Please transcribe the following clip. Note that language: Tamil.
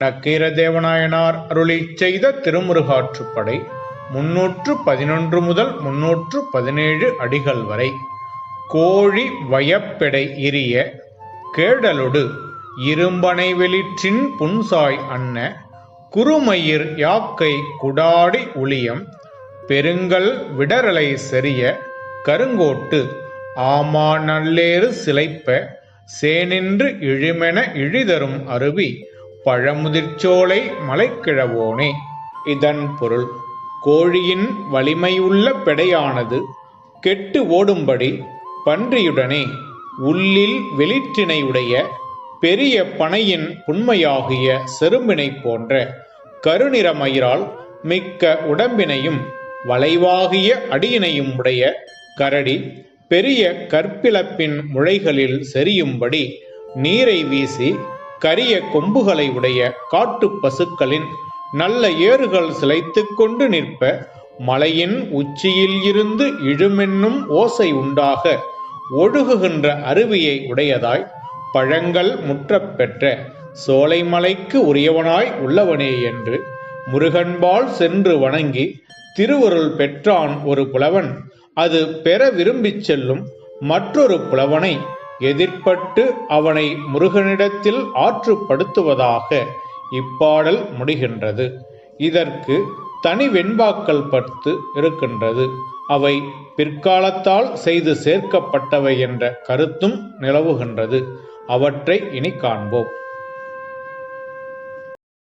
நக்கீரதேவநாயனார் அருளிச் செய்த திருமுருகாற்றுப்படை முன்னூற்று பதினொன்று முதல் முன்னூற்று பதினேழு அடிகள் வரை. கோழி வயப்பெடை இரிய கேடலொடு இரும்பனை வெளிற்றின் புன்சாய் அன்ன குறுமயிர் யாக்கை குடாடி உளியம் பெருங்கல் விடரலை செறிய கருங்கோட்டு ஆமா நல்லேறு சிலைப்ப சேனின்று இழுமென இழிதரும் அருவி பழமுதிர்ச்சோலை மலைக்கிழவோனே. இதன் பொருள் கோழியின் வலிமையுள்ள பெடையானது கெட்டு ஓடும்படி பன்றியுடனே உள்ளில் வெளிற்றினையுடைய பெரிய பனையின் புண்மையாகிய செரும்பினை போன்ற கருநிறமயிரால் மிக்க உடம்பினையும் வளைவாகிய அடியினையும் உடைய கரடி பெரிய கற்பிளப்பின் முளைகளில் செரியும்படி நீரை வீசி கரிய கொம்புகளை உடைய காட்டுப் பசுக்களின் நல்ல ஏறுகள் சிலைத்து கொண்டு நிற்ப மலையின் உச்சியில் இருந்து இழுமென்னும் ஓசை உண்டாக ஒழுகுகின்ற அருவியை உடையதாய் பழங்கள் முற்றப் பெற்ற சோலைமலைக்கு உரியவனாய் உள்ளவனே என்று முருகன்பால் சென்று வணங்கி திருவருள் பெற்றான் ஒரு புலவன். அது பெற விரும்பிச் செல்லும் மற்றொரு புலவனை எதிர்ப்பட்டு அவனை முருகனிடத்தில் ஆற்றுப்படுத்துவதாக இப்பாடல் முடிகின்றது. இதற்கு தனி வெண்பாக்கள் பத்து இருக்கின்றது. அவை பிற்காலத்தால் செய்து சேர்க்கப்பட்டவை என்ற கருத்தும் நிலவுகின்றது. அவற்றை இனி காண்போம்.